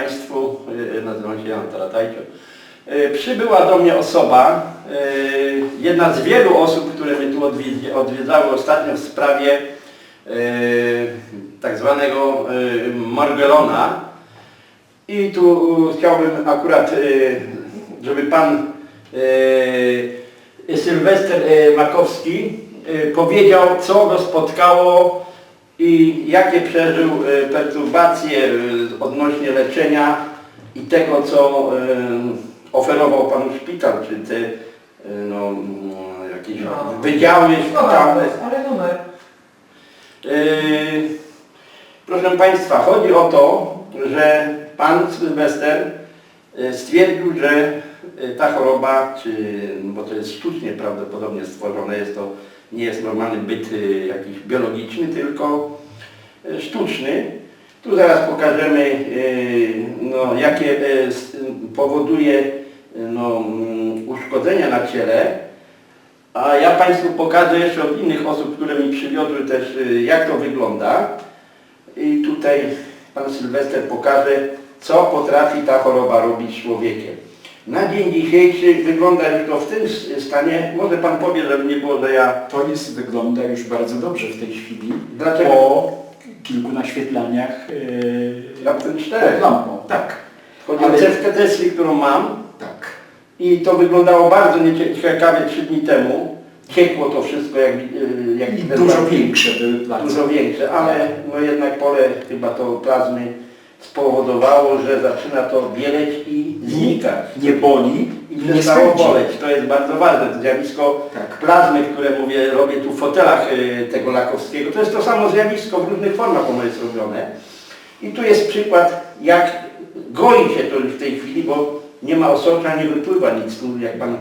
Państwu, nazywam się Jan Taratajcio. Y, Przybyła do mnie osoba, y, jedna z wielu osób, które mnie tu odwiedzały ostatnio w sprawie y, tak zwanego Margelona. I tu chciałbym akurat, żeby Pan Sylwester Makowski powiedział, co go spotkało i jakie przeżył y, perturbacje y, odnośnie leczenia i tego, co y, oferował Panu szpital, czy te no, mm, jakieś No. wydziały szpitalne. ale numer. Proszę Państwa, chodzi o to, że Pan Sylwester stwierdził, że ta choroba, czy, bo to jest sztucznie prawdopodobnie stworzone, jest to, nie jest normalny byt jakiś biologiczny, tylko sztuczny. Tu zaraz pokażemy, yy, no, jakie s- powoduje no, mm, uszkodzenia na ciele. A ja Państwu pokażę jeszcze od innych osób, które mi przywiozły też jak to wygląda. I tutaj Pan Sylwester pokaże, co potrafi ta choroba robić człowiekiem. Na dzień dzisiejszy wygląda już to w tym stanie, może Pan powie, żeby nie było, że ja... To jest, wygląda już bardzo dobrze w tej chwili. Dlaczego? Po kilku naświetlaniach yy, Raptem czterech. pod lampą. Tak, Chodzi o Ale- cewkę Tesli, którą mam tak. i to wyglądało bardzo nieciekawie trzy dni temu. Ciekło to wszystko jak, y, jak I widać. dużo większe były dużo większe, ale no jednak pole chyba to plazmy spowodowało, że zaczyna to bieleć i znikać. Nie boli Nie boleć. To jest bardzo ważne. To zjawisko Tak. plazmy, które mówię, robię tu w fotelach y, tego lakowskiego, to jest to samo zjawisko, w różnych formach ono jest robione. I tu jest przykład, jak goi się to już w tej chwili, bo nie ma osocza, nie wypływa nic tu, jak Pan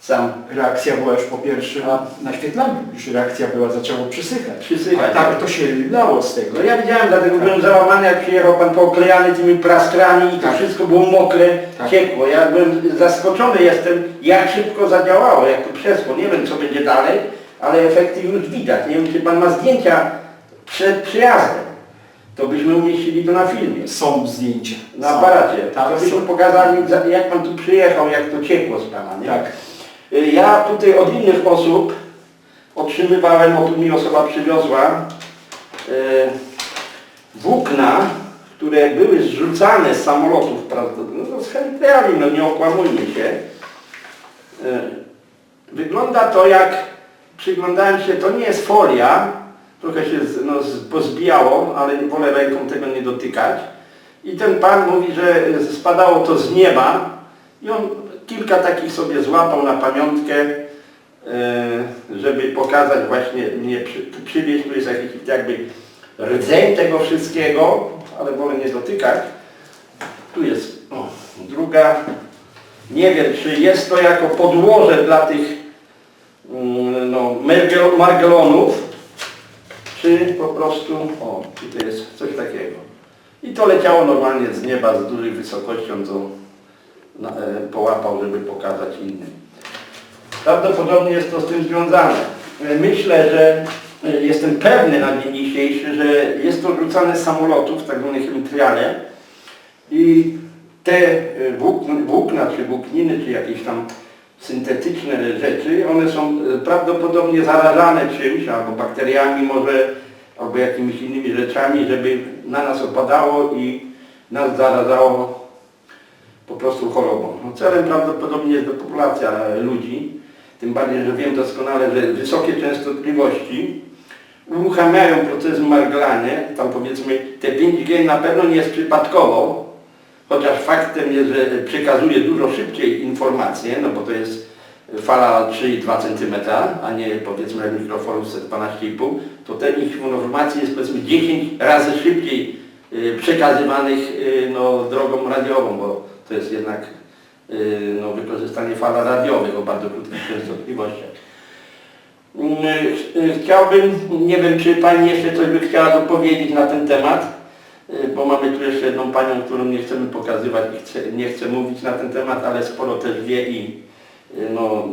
sam Reakcja była już po pierwszym naświetlaniu. Już reakcja była, zaczęło przysychać. przysycha. A tak to się lało z tego. No ja widziałem, dlatego byłem załamany, jak przyjechał pan pooklejany tymi plaskrami i to Tak. wszystko było mokre, Tak. ciekło. Ja byłem zaskoczony jestem, jak szybko zadziałało, jak to przeszło. Nie wiem, co będzie dalej, ale efekty już widać. Nie wiem, czy pan ma zdjęcia przed przyjazdem. To byśmy umieścili to na filmie, Są zdjęcia. na Są. aparacie. Tak, to byśmy są. pokazali, za- jak pan tu przyjechał, jak to ciekło z pana. Nie? Tak. Y, Ja tutaj od innych osób otrzymywałem, o tu mi osoba przywiozła, y, włókna, które były zrzucane z samolotów, no z chemikaliami, no nie okłamujmy się. Y, Wygląda to jak, przyglądałem się, to nie jest folia, trochę się no, pozbijało, ale wolę ręką tego nie dotykać. I ten pan mówi, że spadało to z nieba i on kilka takich sobie złapał na pamiątkę, e, żeby pokazać właśnie, przy, przywieźć, tu jest jakiś jakby rdzeń tego wszystkiego, ale wolę nie dotykać. Tu jest o, druga. Nie wiem, czy jest to jako podłoże dla tych mm, no, margelonów, czy po prostu, o, tutaj jest coś takiego. I to leciało normalnie z nieba, z dużej wysokością, co połapał, żeby pokazać innym. Prawdopodobnie jest to z tym związane. E, Myślę, że e, jestem pewny na dzień dzisiejszy, że jest to rzucane z samolotów, tak zwane chemitriale i te e, włókna, czy włókniny, czy jakieś tam syntetyczne rzeczy, one są e, prawdopodobnie zarażane czymś, albo bakteriami może, albo jakimiś innymi rzeczami, żeby na nas opadało i nas zarażało po prostu chorobą. No celem prawdopodobnie jest depopulacja ludzi, tym bardziej, że wiem doskonale, że wysokie częstotliwości uruchamiają procesy marglanie, tam powiedzmy te 5G na pewno nie jest przypadkowo, chociaż faktem jest, że przekazuje dużo szybciej informacje, no bo to jest fala 3,2 cm, a nie powiedzmy mikrofonu 12,5, to te informacje jest powiedzmy 10 razy szybciej y, przekazywanych y, no, drogą radiową, bo to jest jednak y, no, wykorzystanie fal radiowych o bardzo krótkich częstotliwościach. Mm, ch- Chciałbym, nie wiem czy Pani jeszcze coś by chciała dopowiedzieć na ten temat, y, bo mamy tu jeszcze jedną Panią, którą nie chcemy pokazywać i chce, nie chcę mówić na ten temat, ale sporo też wie i y, no,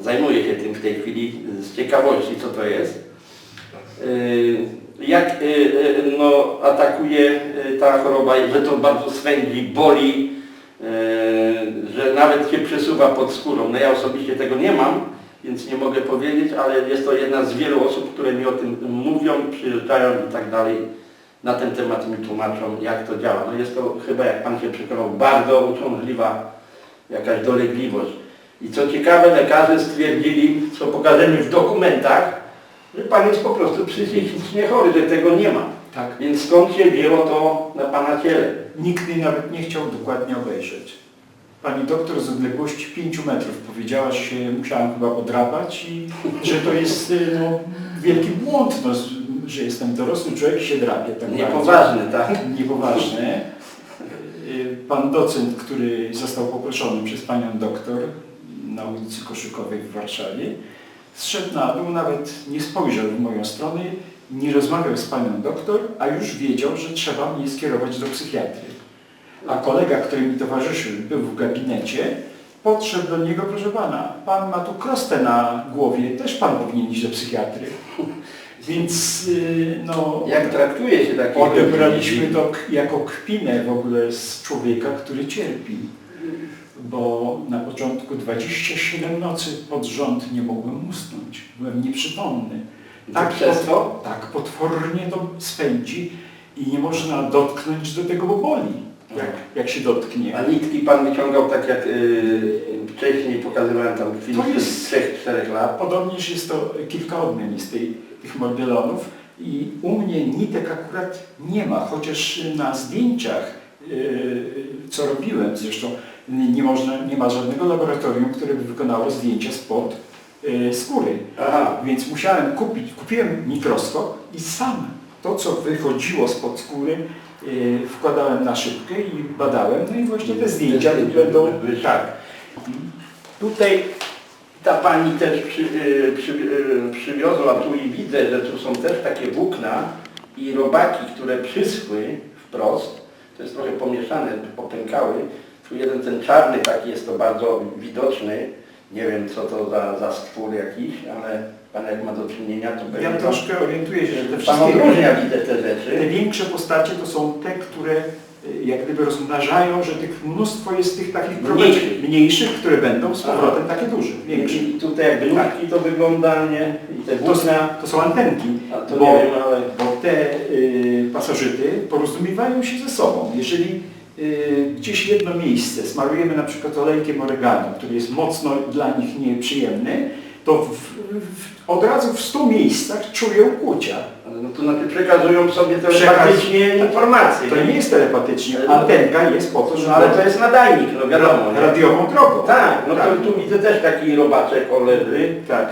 zajmuje się tym w tej chwili z ciekawości co to jest. Y, jak y, y, no, atakuje y, ta choroba, że to bardzo swędzi, boli, y, że nawet się przesuwa pod skórą. No ja osobiście tego nie mam, więc nie mogę powiedzieć, ale jest to jedna z wielu osób, które mi o tym mówią, przyjeżdżają i tak dalej. Na ten temat mi tłumaczą, jak to działa. No jest to chyba, jak Pan się przekonał, bardzo uciążliwa jakaś dolegliwość. I co ciekawe, lekarze stwierdzili, co pokażemy w dokumentach, że Pan jest po prostu psychicznie chory, że tego nie ma. Tak. Więc skąd się wzięło to na Pana ciele? Nikt mnie nawet nie chciał dokładnie obejrzeć. Pani doktor z odległości 5 metrów powiedziała, że się musiałam chyba odrapać i że to jest y, no, wielki błąd, no, że jestem dorosły człowiek i się drapie. Tak bardzo. Niepoważny, tak? Niepoważne. Y, Pan docent, który został poproszony przez panią doktor na ulicy Koszykowej w Warszawie, zszedł na dół, nawet nie spojrzał w moją stronę, nie rozmawiał z panią doktor, a już wiedział, że trzeba mnie skierować do psychiatry. A kolega, który mi towarzyszył, był w gabinecie, podszedł do niego, proszę pana, pan ma tu krostę na głowie, też pan powinien iść do psychiatry. Więc y, no, Jak traktuje się takie Odebraliśmy to k- jako kpinę w ogóle z człowieka, który cierpi. Bo na początku 27 nocy pod rząd nie mogłem usnąć. Byłem nieprzytomny. Tak przez to? Tak potwornie to spędzi i nie można dotknąć do tego, bo boli. Jak, jak się dotknie. A nitki Pan wyciągał tak jak yy, wcześniej pokazywałem tam film To jest- z 3-4 lat. Podobnież jest to kilka odmian z tej, tych modelonów i u mnie nitek akurat nie ma, chociaż na zdjęciach, yy, co robiłem zresztą, nie, nie, można, nie ma żadnego laboratorium, które by wykonało zdjęcia spod skóry. Aha. Więc musiałem kupić, kupiłem mikroskop i sam to, co wychodziło spod skóry, yy, wkładałem na szybkę i badałem. No i właśnie te zdjęcia będą... Wyszły. Tak. Tutaj ta Pani też przy, yy, przy, przywiozła tu i widzę, że tu są też takie włókna i robaki, które przyschły wprost. To jest trochę pomieszane, popękały. Tu jeden ten czarny taki jest to bardzo widoczny. Nie wiem co to za, za stwór jakiś, ale Pan jak ma do czynienia, to Ja pewnie troszkę orientuję się, że te Pan wszystkie odróżnia widzę te te rzeczy. większe postacie to są te, które y, jak gdyby rozmnażają, że tych mnóstwo jest tych takich Mniejszych. mniejszych, które będą z powrotem takie duże, większe. I tutaj jakby nóżki to wygląda, nie? I te To, to są antenki, to bo, wiem, ale... bo te y, pasożyty porozumiewają się ze sobą. Jeżeli gdzieś jedno miejsce smarujemy na przykład olejkiem oregano, który jest mocno dla nich nieprzyjemny, to w, w, od razu w 100 miejscach czują kłucia. No to znaczy przekazują sobie Przekaz- telepatycznie informacje. To nie jest telepatycznie, antenka jest po to, żeby No ale to jest nadajnik, no wiadomo. radiową drogą. Tak, no tak. to tu widzę też taki robaczek olewy. tak.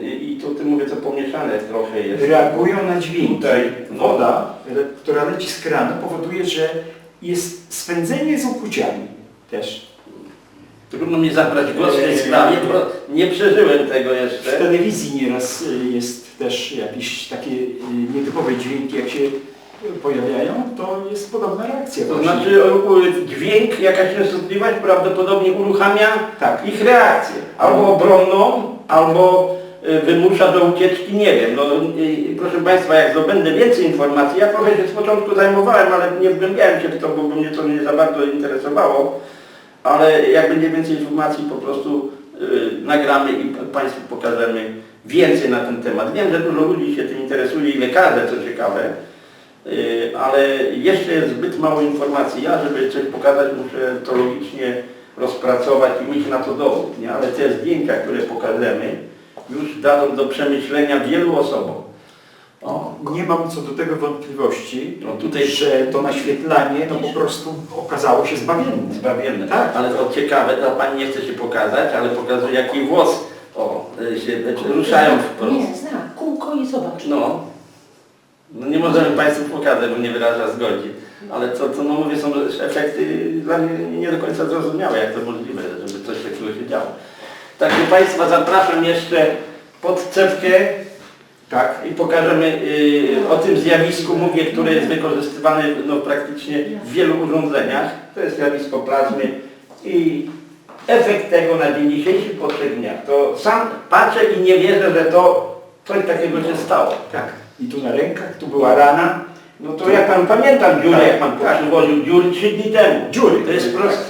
I, I tu ty mówię, co pomieszane trochę jest. Reagują na dźwięki. Tutaj, no. Woda, która leci z kranu, powoduje, że jest swędzenie z ukłuciami też. Trudno mi zabrać głos w tej Eee. sprawie, bo nie przeżyłem tego W jeszcze. telewizji nieraz y, jest też jakieś takie y, nietypowe dźwięki, jak się pojawiają, to jest podobna reakcja. To właśnie. znaczy dźwięk, jakaś częstotliwość prawdopodobnie uruchamia Tak. ich reakcję. Albo obronną, albo wymusza do ucieczki, nie wiem. No, y, proszę Państwa, jak zdobędę więcej informacji, ja trochę się z początku zajmowałem, ale nie wgłębiałem się w to, bo mnie to nie za bardzo interesowało. Ale jak będzie więcej informacji, po prostu y, nagramy i Państwu pokażemy więcej na ten temat. Wiem, że dużo ludzi się tym interesuje i lekarze, co ciekawe. Y, ale jeszcze jest zbyt mało informacji. Ja, żeby coś pokazać, muszę to logicznie rozpracować i mieć na to dowód. Nie? Ale te zdjęcia, które pokażemy, już dadzą do przemyślenia wielu osobom. O, Nie mam co do tego wątpliwości, no tutaj że to naświetlanie no, po prostu okazało się zbawienne. zbawienne. Tak. Ale to ciekawe, to Pani nie chce się pokazać, ale pokazuje jaki włos o, y, się ruszają wprost. Nie, zna, kółko i zobacz. No. no nie możemy Państwu pokazać, bo nie wyraża zgodzi. Ale to, to no mówię, są efekty dla mnie nie do końca zrozumiałe, jak to możliwe, żeby coś takiego się działo. Także Państwa zapraszam jeszcze pod cewkę Tak. i pokażemy y, o tym zjawisku, mówię, które jest wykorzystywane no, praktycznie w wielu urządzeniach. To jest zjawisko plazmy i efekt tego na dzień dzisiejszy po trzech dniach. To sam patrzę i nie wierzę, że to coś takiego się stało. Tak. i tu na rękach, tu była rana. No to jak pan pamięta dziurę, Tak, jak pan tak. przywoził dziury trzy dni temu. Dziury. To jest proste.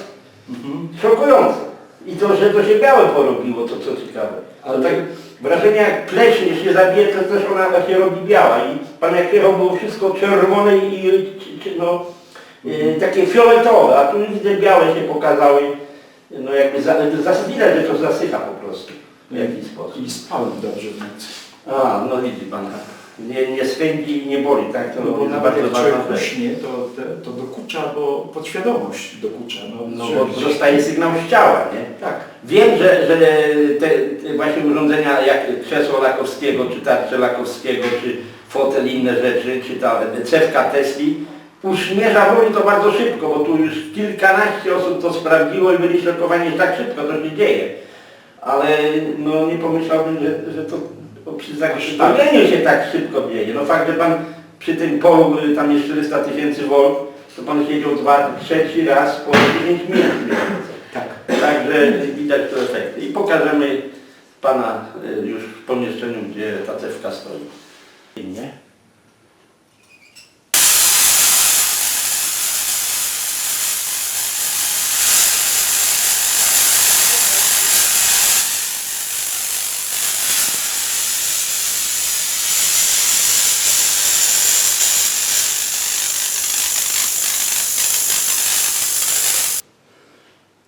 Mhm. Szokujące. I to, że to się białe porobiło, to co ciekawe. Ale tak wrażenie jak pleśnie się zabije, to też ona się robi biała. I pan jak jechał było wszystko czerwone i, no, e, takie fioletowe, a tu widzę białe się pokazały. No jakby za, widać, że to zasycha po prostu w jakiś sposób. I spałem dobrze. A, no widzi pan. Nie, nie swędzi i nie boli, tak? To No bo nawet bardzo jak człowiek rzecz. uśnie, to, to, dokucza, bo podświadomość dokucza. No, No bo dostaje sygnał z ciała, nie? Tak. Wiem, że, że te, te właśnie urządzenia jak krzesło Lakowskiego, czy tarcze Lakowskiego, czy fotel, inne rzeczy, czy ta cewka Tesli, uśmierza boli to bardzo szybko, bo tu już kilkanaście osób to sprawdziło i byli szokowani, że tak szybko to się dzieje. Ale no nie pomyślałbym, że, że to przy zakrzywieniu się tak szybko dzieje. No fakt, że pan przy tym polu, tam jest 400 tysięcy V, to pan siedział dwa, trzeci raz po 10 minut. Tak. Także widać to efekty. I pokażemy Pana y, już w pomieszczeniu, gdzie ta cewka stoi. Nie?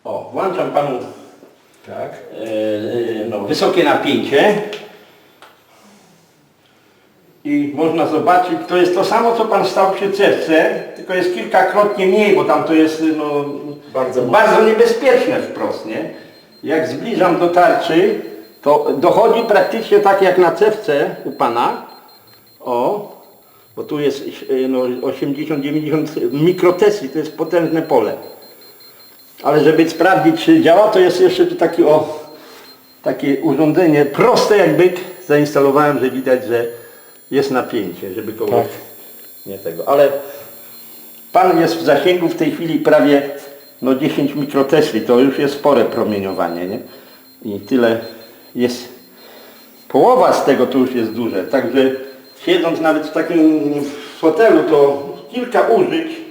O, włączam Panu Tak. e, e, no, wysokie napięcie i można zobaczyć, to jest to samo co Pan stał przy cewce, tylko jest kilkakrotnie mniej, bo tam to jest no, Bardzo bardzo niebezpieczne wprost, nie? Jak zbliżam do tarczy, to dochodzi praktycznie tak jak na cewce u Pana, o, bo tu jest e, no, 80-90 mikrotesli, to jest potężne pole. Ale żeby sprawdzić, czy działa, to jest jeszcze tu taki o, takie urządzenie proste jak byk zainstalowałem, że widać, że jest napięcie, żeby kogoś Tak. nie tego. Ale pan jest w zasięgu w tej chwili prawie no 10 mikrotesli, to już jest spore promieniowanie, nie? I tyle jest, połowa z tego to już jest duże, także siedząc nawet w takim fotelu, to kilka użyć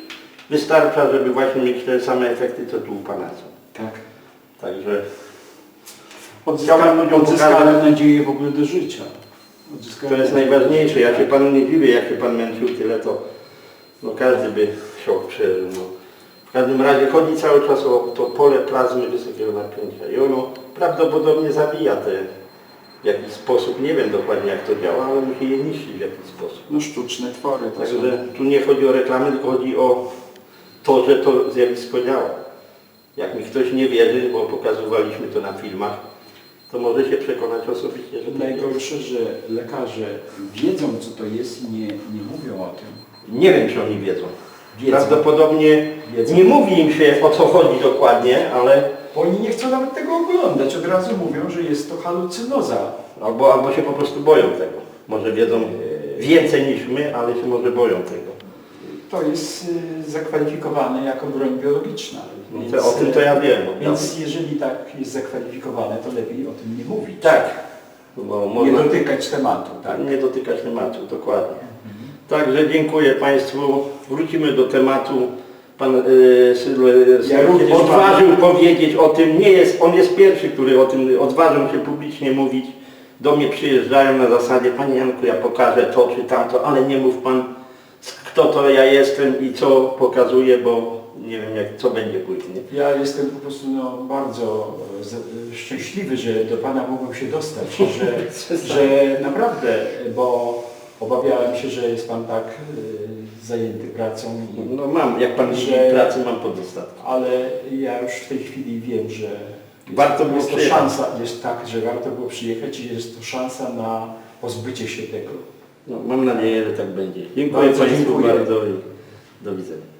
wystarcza, żeby właśnie mieć te same efekty, co tu u Pana są. Tak. Także Chciałbym ludziom odzyskałem pokazać- nadzieję w ogóle do życia. Odzyskałem to jest najważniejsze. Ja się Panu nie dziwię, jak się Pan męczył tyle, to no każdy by szok przeżył. No. W każdym razie chodzi cały czas o to pole plazmy wysokiego napięcia i ono prawdopodobnie zabija te w jakiś sposób, nie wiem dokładnie jak to działa, ale musi je niszczyć w jakiś sposób. No sztuczne twory to są. Także tu nie chodzi o reklamę, tylko chodzi o to, że to zjawisko działa. Jak mi ktoś nie wierzy, bo pokazywaliśmy to na filmach, to może się przekonać osobiście, że. Najgorsze, że lekarze wiedzą co to jest i nie, nie mówią o tym. Nie wiem, czy oni wiedzą. Wiedzą. Prawdopodobnie Wiedzą. nie mówi im się o co chodzi dokładnie, ale Bo oni nie chcą nawet tego oglądać. Od razu mówią, że jest to halucynoza. albo, albo się po prostu boją tego. Może wiedzą więcej niż my, ale się może boją tego. To jest y, zakwalifikowane jako broń biologiczna. No Więc, o tym to ja wiem. Bo Więc jeżeli tak jest zakwalifikowane, to lepiej o tym nie mówić. tak, bo Nie można dotykać tematu, tak? nie dotykać tematu, dokładnie. Także dziękuję Państwu. Wrócimy do tematu. Pan y, Sylwester Ja odważył powiedzieć o tym. Nie jest, on jest pierwszy, który o tym odważył się publicznie mówić. Do mnie przyjeżdżają na zasadzie, Panie Janku, ja pokażę to czy tamto, ale nie mów Pan, kto to ja jestem i co pokazuję, bo nie wiem jak, co będzie później. Ja jestem po prostu no, bardzo e, z- szczęśliwy, że do Pana mogłem się dostać, że, że naprawdę, bo obawiałem się, że jest Pan tak y, zajęty pracą, i, No mam, jak Pan Że- widzi, pracy mam podostatku. ale ja już w tej chwili wiem, że jest, Warto było jest to przyjechać. szansa, jest tak, że warto było przyjechać i jest to szansa na pozbycie się tego. No, mam nadzieję, że tak będzie. Dziękuję Bardzo Państwu dziękuję. bardzo i do widzenia.